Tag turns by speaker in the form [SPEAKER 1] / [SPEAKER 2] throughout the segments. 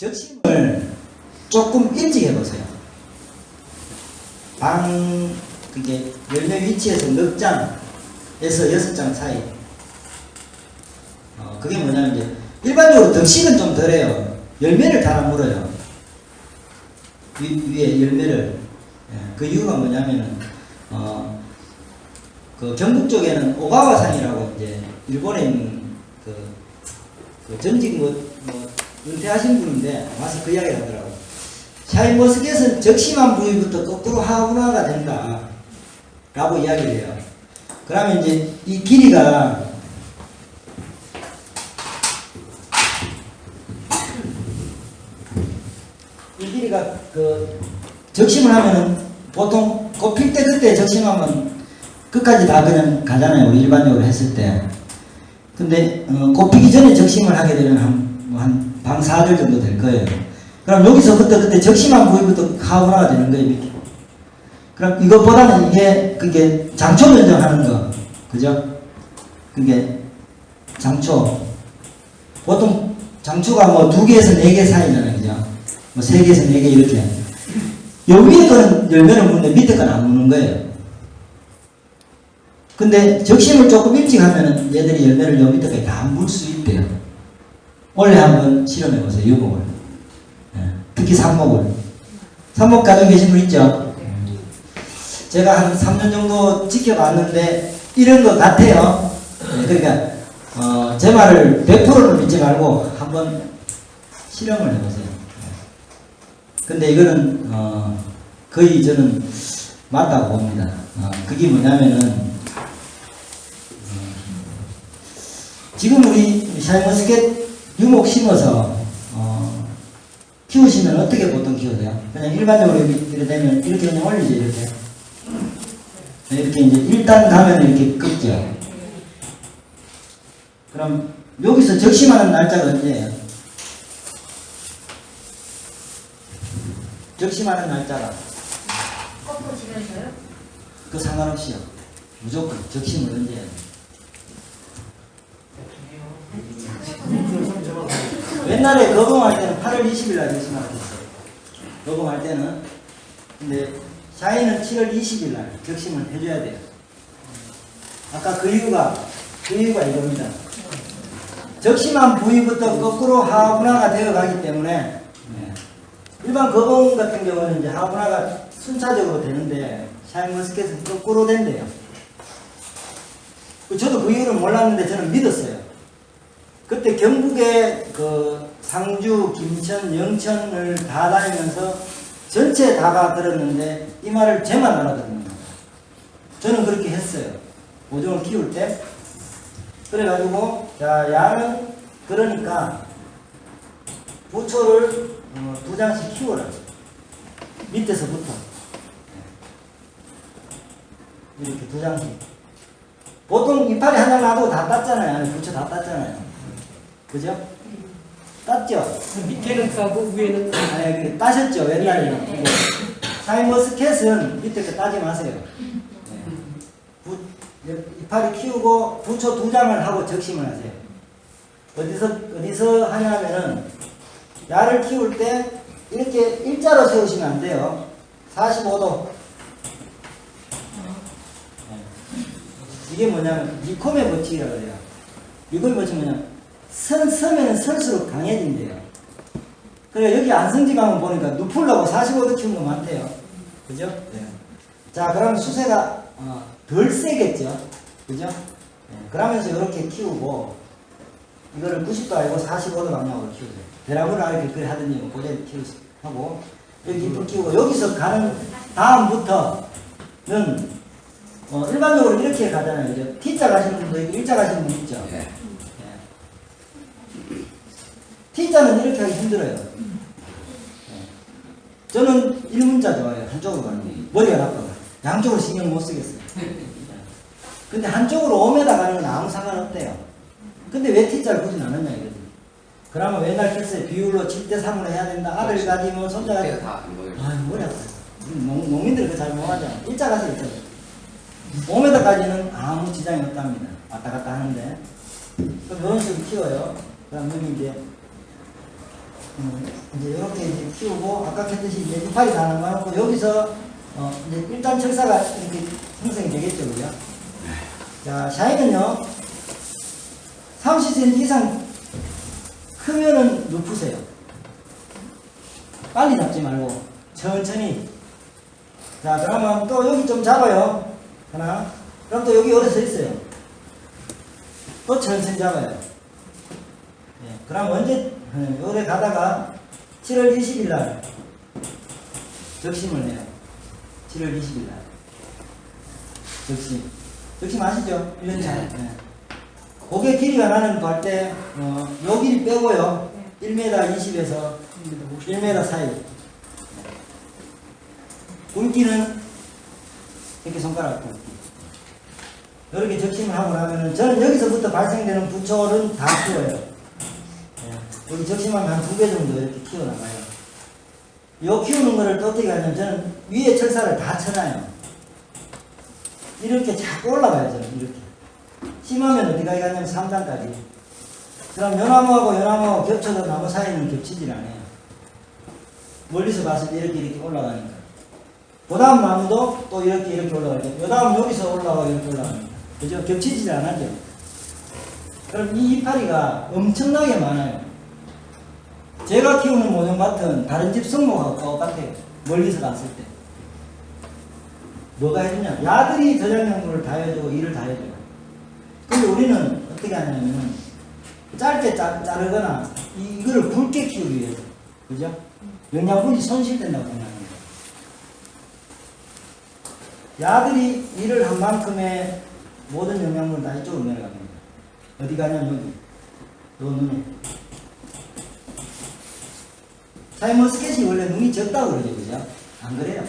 [SPEAKER 1] 적심을 조금 일찍 해보세요. 방, 그게 열매 위치에서 넉 장에서 여섯 장 사이. 어, 그게 뭐냐면 이제, 일반적으로 덕식은 좀 덜해요. 열매를 달아 물어요. 위, 위에 열매를. 예, 그 이유가 뭐냐면은, 어, 그 경북 쪽에는 오가와산이라고 이제 일본에 있는 그, 그 전직 뭐, 뭐 은퇴하신 분인데 와서 그 이야기를 하더라고. 샤인 머스켓은 적심한 부위부터 거꾸로 하운화가 된다. 라고 이야기를 해요. 그러면 이제 이 길이가 이 길이가 그 적심을 하면은 보통 꼽힐 때 그때 적심하면 끝까지 다 그냥 가잖아요. 일반적으로 했을 때. 근데 어, 꼽히기 전에 적심을 하게 되면 한 한 방 4절 정도 될 거예요. 그럼 여기서 그때 그때 적심한 부위부터 하운화가 되는 거예요. 그럼 이것보다는 이게 그게 장초 변정하는 거, 그죠? 그게 장초. 보통 장초가 뭐 두 개에서 네 개 사이잖아요, 그죠? 뭐 세 개에서 네 개 이렇게. 요 위에 거는 열매를 무는데 밑에 거는 안 무는 거예요. 근데 적심을 조금 일찍 하면은 얘들이 열매를 요 밑에까지 다 물 수 있대요. 원래 한번 실험해 보세요, 유목을. 예, 특히 삽목을. 삽목 가지고 계신 분 있죠? 제가 한 3년 정도 지켜봤는데 이런 것 같아요. 예, 그러니까 어, 제 말을 100%는 믿지 말고 한번 실험을 해보세요. 예. 근데 이거는 어, 거의 저는 맞다고 봅니다. 어, 그게 뭐냐면은 지금 우리 샤인머스켓 유목 심어서 어, 키우시면 어떻게 보통 키우세요? 그냥 일반적으로 이렇게 되면 이렇게 그냥 올리죠 이렇게 이렇게 이제 일단 가면 이렇게 끊죠 그럼 여기서 적심하는 날짜가 언제예요? 적심하는 날짜가
[SPEAKER 2] 거꾸로 지면서요?
[SPEAKER 1] 그 상관없이요 무조건 적심을 언제 해요? 옛날에 거봉할 때는 8월 20일 날 적심하라 했어요. 거봉할 때는. 근데 샤이는 7월 20일 날 적심을 해줘야 돼요. 아까 그 이유가, 그 이유가 이겁니다. 적심한 부위부터 거꾸로 하분화가 되어 가기 때문에 네. 일반 거봉 같은 경우는 이제 하분화가 순차적으로 되는데 샤인 머스켓은 거꾸로 된대요. 저도 그 이유를 몰랐는데 저는 믿었어요. 그때 경북의 그 상주, 김천, 영천을 다 다니면서 전체 다가 들었는데 이 말을 제만 알아듣는 거예요. 저는 그렇게 했어요. 오종을 키울 때. 그래가지고 자 야는 그러니까 부초를 어, 두 장씩 키워라. 밑에서부터 이렇게 두 장씩. 보통 이파리 하나 놔도 다 땄잖아요. 부초 다 땄잖아요. 그죠? 땄죠?
[SPEAKER 3] 밑에는 싸고 위에는
[SPEAKER 1] 아니, 그 따셨죠? 옛날에는. 샤인머스켓은 밑에 거 따지 마세요. 네. 부, 이파리 키우고 부초 두 장을 하고 적심을 하세요. 어디서, 어디서 하냐면은, 야를 키울 때 이렇게 일자로 세우시면 안 돼요. 45도. 이게 뭐냐면, 니콤의 법칙이라고 해요. 니콤의 법칙 뭐냐면, 선, 서면은 설수록 강해진대요. 그래, 여기 안성지 가면 보니까 누풀라고 45도 키운 거 많대요. 그죠? 네. 자, 그럼 수세가 어, 덜 세겠죠? 그죠? 네. 그러면서 이렇게 키우고, 이거를 90도 아니고 45도 방향으로 키우세요. 베라보라 이렇게 그래 하더니 뭐 고대 키우고, 여기 잎을 키우고, 여기서 가는 다음부터는 어, 일반적으로 이렇게 가잖아요. 그죠? T자 가시는 분도 있고, 일자 가시는 분 있죠?
[SPEAKER 4] 예.
[SPEAKER 1] 예. T자는 이렇게 하기 힘들어요. 예. 저는 일문자 좋아해요. 한쪽으로 가는 게. 머리가 나빠요. 양쪽으로 신경 못 쓰겠어요. 예. 근데 한쪽으로 5m 가는 건 아무 상관없대요. 근데 왜 T자를 굳이 나눴냐 이거지. 그러면 맨날 글쎄 비율로 7대 3으로 해야 된다. 아들 가지면 손자 가지.
[SPEAKER 4] 그때가 다 이거예요.
[SPEAKER 1] 아 머리 아파요. 농, 농민들 그거 잘 못하잖아. 일자 가서 일자. 5m까지는 아무 지장이 없답니다. 왔다 갔다 하는데. 그럼 이런 식으로 키워요. 그럼 여기 이제 음, 이제 이렇게 이제 키우고 아까 했듯이 이제 이파리 다 남아놓고 여기서 어 이제 일단 철사가 이렇게 형성이 되겠죠, 그죠? 자, 샤인은요 30cm 이상 크면은 눕으세요. 빨리 잡지 말고 천천히. 자, 그러면 또 여기 좀 잡아요. 하나. 그럼 또 여기 오래 서 있어요. 또 천천히 잡아요. 예, 그럼 언제 예, 오래 가다가 7월 20일 날 적심을 해요. 7월 20일 날 적심. 적심 아시죠? 1년 차. 예. 고개 길이가 나는 거할 때, 어, 요 길이 빼고요. 1m 20에서 1m 사이. 굵기는 이렇게 손가락 굵기. 이렇게 적심을 하고 나면은 저는 여기서부터 발생되는 부초는 다 키워요. 예. 여기 적심하면 한 두 배 정도 이렇게 키워나가요. 요 키우는 거를 또 어떻게 하냐면 저는 위에 철사를 다 쳐놔요. 이렇게 자꾸 올라가요, 저는 이렇게. 심하면 어디까지 가냐면 3단까지. 그럼 연나무하고 연나무하고 겹쳐도 나무 사이는 겹치질 않아요. 멀리서 봤을 때 이렇게 이렇게 올라가니까. 그 다음 나무도 또 이렇게 이렇게 올라가죠. 그 다음 여기서 올라가고 이렇게 올라갑니다. 그죠? 겹치질 않아죠. 그럼 이 이파리가 엄청나게 많아요. 제가 키우는 모종밭은 다른 집 성모하고 똑같아요. 멀리서 봤을 때. 뭐가 해주냐? 야들이 저장용물을 다 해주고 일을 다 해줘요. 근데 우리는 어떻게 하냐면은 짧게 자, 자르거나 이, 이거를 굵게 키우기 위해서. 그죠? 영양분이 손실된다고 생각합니다. 야들이 일을 한 만큼의 모든 영양분을 다 이쪽으로 내려갑니다. 어디 가냐면 여기. 요 눈에. 사이머스켓이 원래 눈이 적다고 그러죠, 그죠? 안 그래요?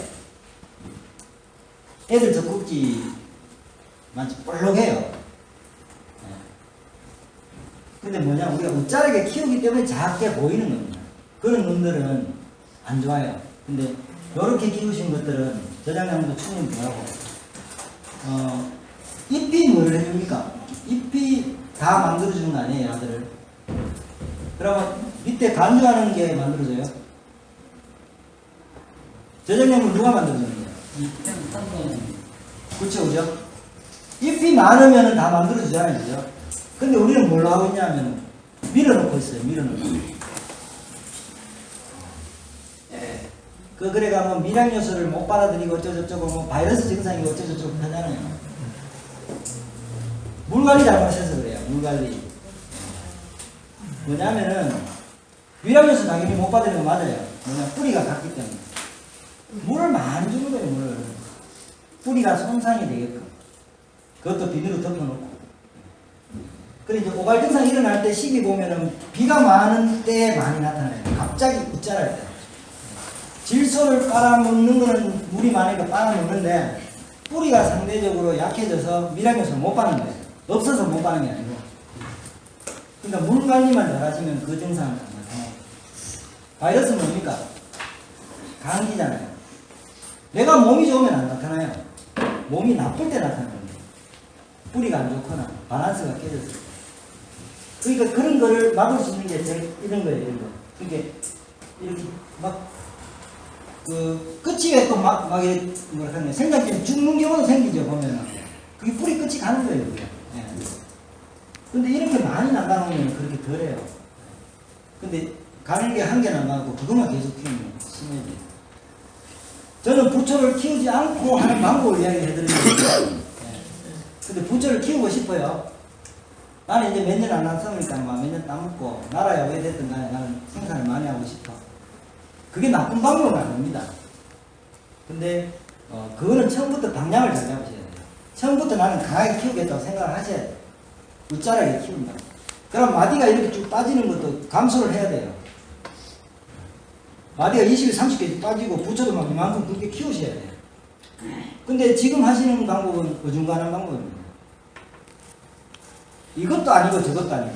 [SPEAKER 1] 애들 젖꼭지 마치 볼록해요. 예. 근데 뭐냐, 우리가 웃자르게 키우기 때문에 작게 보이는 겁니다. 그런 놈들은 안 좋아요. 근데 이렇게 키우신 것들은 저장량도 충분히 들어가고, 어, 잎이 뭘 해줍니까? 잎이 다 만들어주는 거 아니에요, 아들을. 그러면 밑에 간주하는 게 만들어져요? 저장량을 누가 만들어주는 거예요? 그렇죠, 그죠? 잎이 많으면 다 만들어주잖아요, 그죠? 근데 우리는 뭘로 하고 있냐면 밀어놓고 있어요, 밀어놓고. 예. 그, 그래가 뭐 미량 요소를 못 받아들이고 어쩌고저쩌고 뭐 바이러스 증상이 어쩌고저쩌고 하잖아요. 물 관리 잘못해서 그래요, 물 관리. 뭐냐면은 미량 요소 당연히 못거 맞아요. 뭐냐, 뿌리가 같기 때문에. 물을 많이 주는 거예요, 물을. 뿌리가 손상이 되게끔. 그것도 비닐로 덮어놓고. 그래 이제 오갈 증상이 일어날 때 시기 보면은 비가 많은 때에 많이 나타나요. 갑자기 웃자랄 때. 질소를 빨아먹는 거는 물이 많으니까 빨아먹는데 뿌리가 상대적으로 약해져서 미량요소를 못 빠는 거예요. 없어서 못 빠는 게 아니고. 그러니까 물 관리만 잘하시면 그 증상은 안 나타나요. 바이러스 뭡니까? 감기잖아요. 내가 몸이 좋으면 안 나타나요. 몸이 나쁠 때 나타나는 거예요. 뿌리가 안 좋거나 바란스가 깨졌을 때. 그러니까 그런 거를 막을 수 있는 게 이런 거예요, 이런 거. 이게 이렇게 막, 그, 끝이 왜 또 막, 막 뭐라 하냐, 생각해 죽는 경우도 생기죠, 보면은. 그게 뿌리 끝이 가는 거예요, 그게. 예. 근데 이렇게 많이 나가놓으면 그렇게 덜해요. 근데 가는 게 한 개 나가고 그것만 계속 키우면 심해져요. 저는 부초를 키우지 않고 하는 방법을 이야기해드리는 거예요. 예. 근데 부초를 키우고 싶어요. 나는 이제 몇 년 안 났으니까 몇년 따먹고 나라야 왜 됐든 간에 나는 생산을 많이 하고 싶어. 그게 나쁜 방법은 아닙니다. 근데 어, 그거는 처음부터 방향을 잘 잡으셔야 돼요. 처음부터 나는 강하게 키우겠다고 생각을 하셔야 돼요. 웃자라게 키운다. 그럼 마디가 이렇게 쭉 빠지는 것도 감소를 해야 돼요. 마디가 20에 30개 빠지고 부처도 막 이만큼 그렇게 키우셔야 돼요. 근데 지금 하시는 방법은 어중간한 방법입니다. 이것도 아니고 저것도 아니고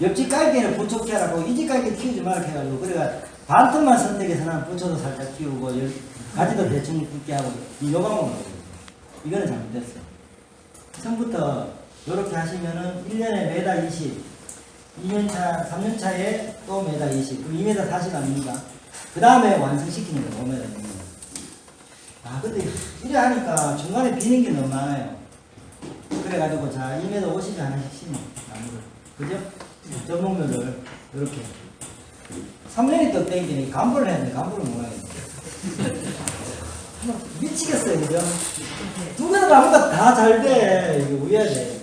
[SPEAKER 1] 옆집 깔개는 부처 키우라고 이집 깔개 키우지 말라 해가지고 그래가 반틈만 선택해서 난 부처도 살짝 키우고 열- 가지도 대충 굵게 하고 이 없어요. 이거는 잘못됐어요. 처음부터 이렇게 하시면은 1년에 매달 20 2년차, 3년차에 또 메다 20, 그 2m 40 아닙니까? 그 다음에 완성시키는 거 5m 됩니다. 아, 근데 이래 하니까 중간에 비는 게 너무 많아요. 그래가지고 자, 2m 50에 하나씩 심어, 나무를. 그죠? 전목묘를 이렇게. 3년이 또 땡기니 간부를 해야 돼, 간부를 못 하겠네. 미치겠어요, 그죠? 두 개도 나무가 다 잘 돼. 이거 우야 돼.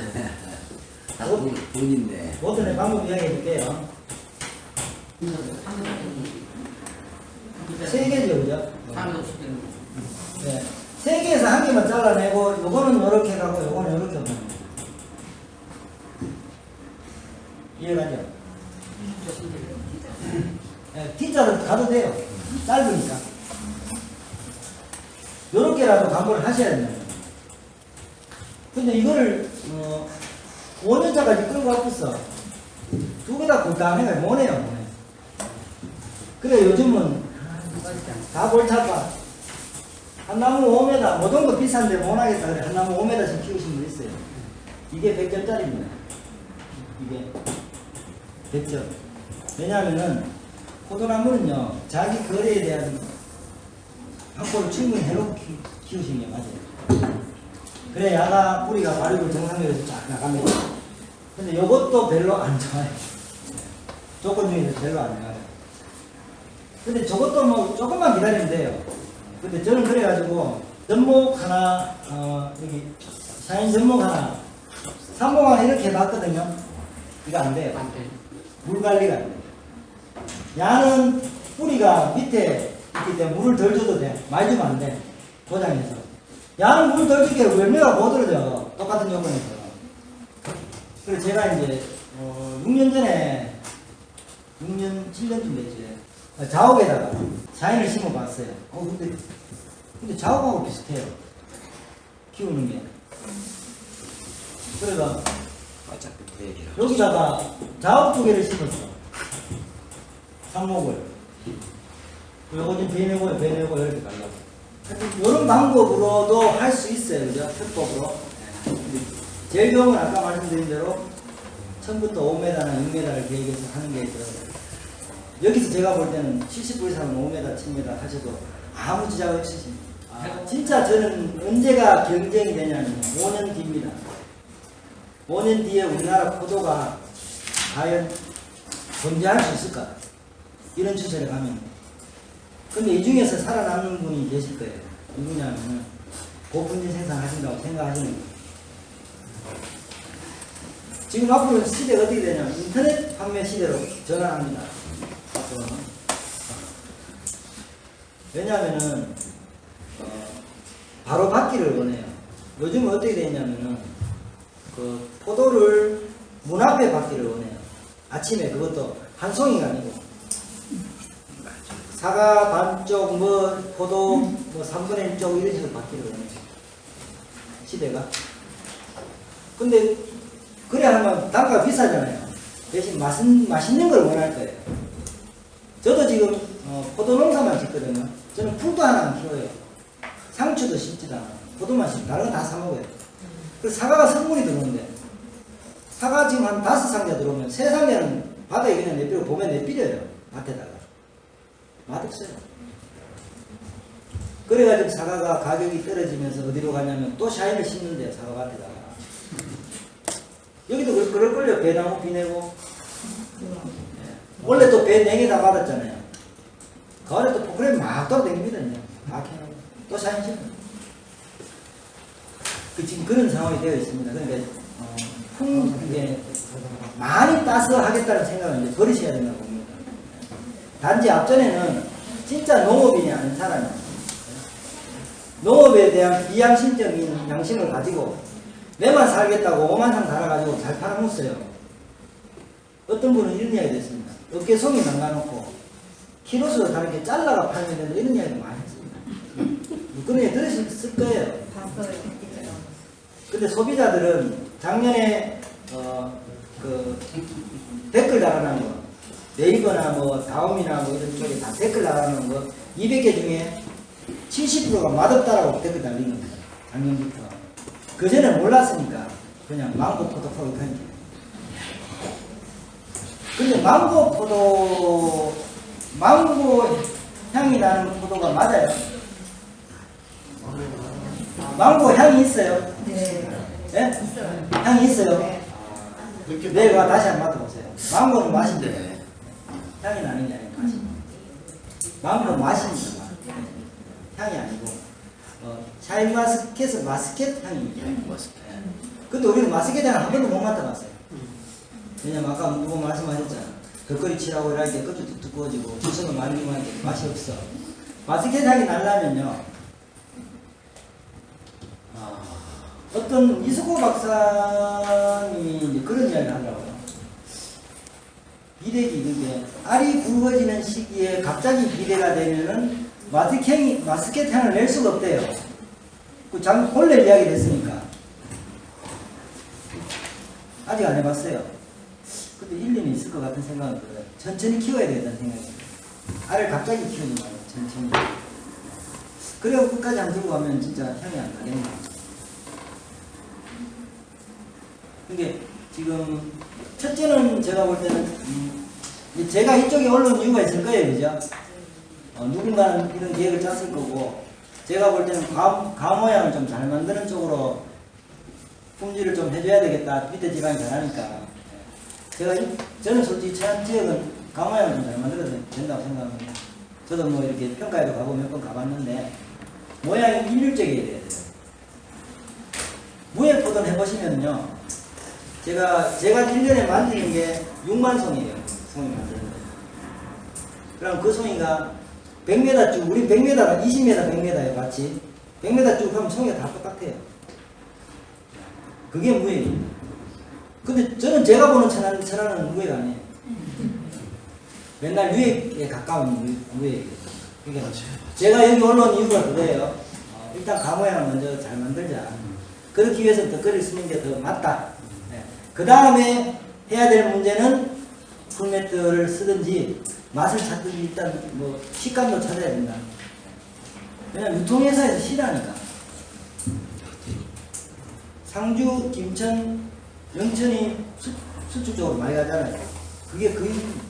[SPEAKER 4] 다 돈, 돈인데.
[SPEAKER 1] 모든의 방법 이야기해 줄게요. 세 개죠, 그죠? 네. 세 개에서 한 개만 잘라내고, 요거는 요렇게 가고, 요거는 요렇게 가고. 이해가죠? 네, T자로 가도 돼요. 짧으니까. 요렇게라도 광고를 하셔야 됩니다. 근데 이거를, 어, 5년차까지 끌고 왔었어. 두 개 다 골당해가 뭐네요, 뭐네. 그래, 요즘은 다 골차봐. 한 나무 5m, 모든 거 비싼데 못 하겠다. 그래, 한 나무 5m씩 키우신 분 있어요. 이게 100점짜리입니다. 이게 100점. 왜냐하면은, 포도나무는요, 자기 거래에 대한 확보를 충분히 해놓고 키, 키우시는 게 맞아요. 그래, 야가 뿌리가 발육을 정상적으로 쫙 나갑니다. 근데 이것도 별로 안 좋아요. 조건 중에서 별로 안 좋아요. 근데 저것도 뭐 조금만 기다리면 돼요. 근데 저는 그래가지고 전목 하나, 어, 여기 샤인 전목 하나, 삼봉 하나 이렇게 놨거든요. 이거 안 돼요. 물 관리가 안 돼요. 야는 뿌리가 밑에 있기 때문에 물을 덜 줘도 돼. 많이 주면 안 돼. 고장에서. 야는 물을 덜 주게 열매가 못 들어져. 똑같은 요건에서. 그래서 제가 이제, 어, 6년 전에, 6년, 7년쯤 됐지. 어, 자옥에다가 자연을 심어봤어요. 어, 근데, 근데 자옥하고 비슷해요. 키우는 게. 그래서
[SPEAKER 4] 어차피 그 얘기라.
[SPEAKER 1] 여기다가 자옥 두 개를 심었어. 삽목을. 요거 좀 베내고, 베내고, 이렇게 가려고. 이런 방법으로도 할 수 있어요. 그죠? 편법으로. 네. 제일 좋은 건 아까 말씀드린 대로 처음부터 5m나 6m를 계획해서 하는 게 있어요. 여기서 제가 볼 때는 70불 이상은 5m, 10m 하셔도 아무 지장 없이 아, 진짜 저는 언제가 경쟁이 되냐면 5년 뒤입니다. 5년 뒤에 우리나라 포도가 과연 존재할 수 있을까? 이런 추세를 가면. 근데 이 중에서 살아남는 분이 계실 거예요. 누구냐면 고품질 생산하신다고 생각하시는 거예요. 지금 앞으로 시대가 어떻게 되냐면 인터넷 판매 시대로 전환합니다. 앞으로는. 왜냐하면은 어, 바로 받기를 원해요. 요즘은 어떻게 되냐면은 그 포도를 문 앞에 받기를 원해요. 아침에 그것도 한 송이가 아니고 사과 반쪽 뭐 포도 뭐 3분의 1쪽 이런 식으로 받기를 원해요. 시대가. 근데 그래 하면 단가가 비싸잖아요. 대신 맛은, 맛있는 걸 원할 거예요. 저도 지금 어, 포도 농사만 짓거든요. 저는 풀도 하나 안 키워요. 상추도 심지도 않아요. 포도만 심고 다른 거다 사먹어요. 그 사과가 성분이 들어오는데 사과 지금 한 다섯 상자 들어오면 세 상자는 바닥에 그냥 내비고 봄에 내비려요. 밭에다가. 맛없어요. 그래가지고 사과가 가격이 떨어지면서 어디로 가냐면 또 샤인을 심는데요. 사과밭에다가. 여기도 그럴- 그럴걸요. 배나무 비내고. 예. 원래 또 배 4개 다 받았잖아요. 가을에 또 포크레인 막 돌아다닙니다. 다 캐놓고. 또 샤인 심어요. 그 지금 그런 상황이 되어 있습니다. 그러니까 어, 풍 많이 따서 하겠다는 생각을 이제 버리셔야 된다고 봅니다. 단지 앞전에는 진짜 농업인이 아닌 사람이 농업에 대한 비양심적인 양심을 가지고 내만 살겠다고 5만 상 달아가지고 잘 팔아먹었어요. 어떤 분은 이런 이야기 됐습니다. 어깨 송이 남가놓고 키로수로 다르게 잘라가 팔면 된다 이런 이야기 많이 했습니다. 그런 얘기 들으셨을 거예요. 근데 소비자들은 작년에 어, 그 댓글 달아놓은 거 네이버나 뭐 다음이나 뭐 이런 쪽에 다 댓글 달아놓은 거 200개 중에 70%가 맛없다라고 댓글 달린 겁니다. 작년부터. 그전에 몰랐으니까 그냥 마음껏 포도포기 편지. 근데 망고 포도, 망고 향이 나는 포도가 맞아요. 망고 향이 있어요.
[SPEAKER 2] 네.
[SPEAKER 1] 예?
[SPEAKER 2] 있어요.
[SPEAKER 1] 향이 있어요.
[SPEAKER 2] 네.
[SPEAKER 1] 내일 와 다시 한번 맡아보세요. 망고는 맛인데
[SPEAKER 4] 네.
[SPEAKER 1] 향이 나는 게 아니고 맛이. 망고는 맛입니다. 향이 아니고 어, 샤인 마스켓은 마스켓 향입니다.
[SPEAKER 4] 멋있다.
[SPEAKER 1] 근데 우리는 마스켓 향을 한 번도 못 맡아봤어요. 왜냐면 아까 누구 말씀하셨잖아. 벽걸이 칠하고 이럴 때 끝도 두꺼워지고 주성을 많이 먹으면 맛이 없어. 향이 나려면요. 아, 어떤 이수고 박사님이 그런 이야기를 하더라고요. 비대기 그게 알이 굵어지는 시기에 갑자기 비대가 되면은 마스켓 마스켓 향을 낼 수가 없대요. 그 장, 본래 이야기를 했으니까. 아직 안 해봤어요. 근데 일리는 있을 것 같은 생각은 들어요. 천천히 키워야 되겠다는 생각이 들어요. 알을 갑자기 키우지 말고 천천히. 그래고 끝까지 안 들고 가면 진짜 향이 안 나겠네. 이게 지금 첫째는 제가 볼 때는 음, 이 제가 이쪽에 올라온 이유가 있을 거예요, 그죠? 어, 누군가는 이런 계획을 짰을 거고 제가 볼 때는 가, 가 모양을 좀 잘 만드는 쪽으로 품질을 좀 해줘야 되겠다. 밑에 지방이 잘하니까. 제가 이- 저는 솔직히 제한 지역은 좀잘 만들어야 된다고 생각합니다. 저도 뭐 이렇게 평가에도 가고 몇 번 가봤는데 모양이 일률적이어야 돼요. 무예 포던 해보시면요. 제가, 제가 1년에 만드는 게 6만 송이에요. 송이 만드는 거. 그럼 그 송이가 100m 쭉, 우리 100m, 20m, 100m에 같이 100m 쭉 하면 송이가 다 똑같아요. 그게 무예입니다. 근데 저는 제가 보는 천안, 천안은 무예가 아니에요. 맨날 유예에 가까운 무- 무예예요. 그러니까 제가 여기 올라온 이유가 그거예요. 어, 일단 가모양을 먼저 잘 만들자. 그렇기 위해서 덧글을 쓰는 게 더 맞다. 그 다음에 해야 될 문제는 풀매트를 쓰든지 맛을 찾든지 일단 뭐 식감도 찾아야 된다. 왜냐면 유통회사에서 싫어하니까. 상주, 김천, 영천이 수, 수축 쪽으로 많이 가잖아요. 그게.
[SPEAKER 4] 신의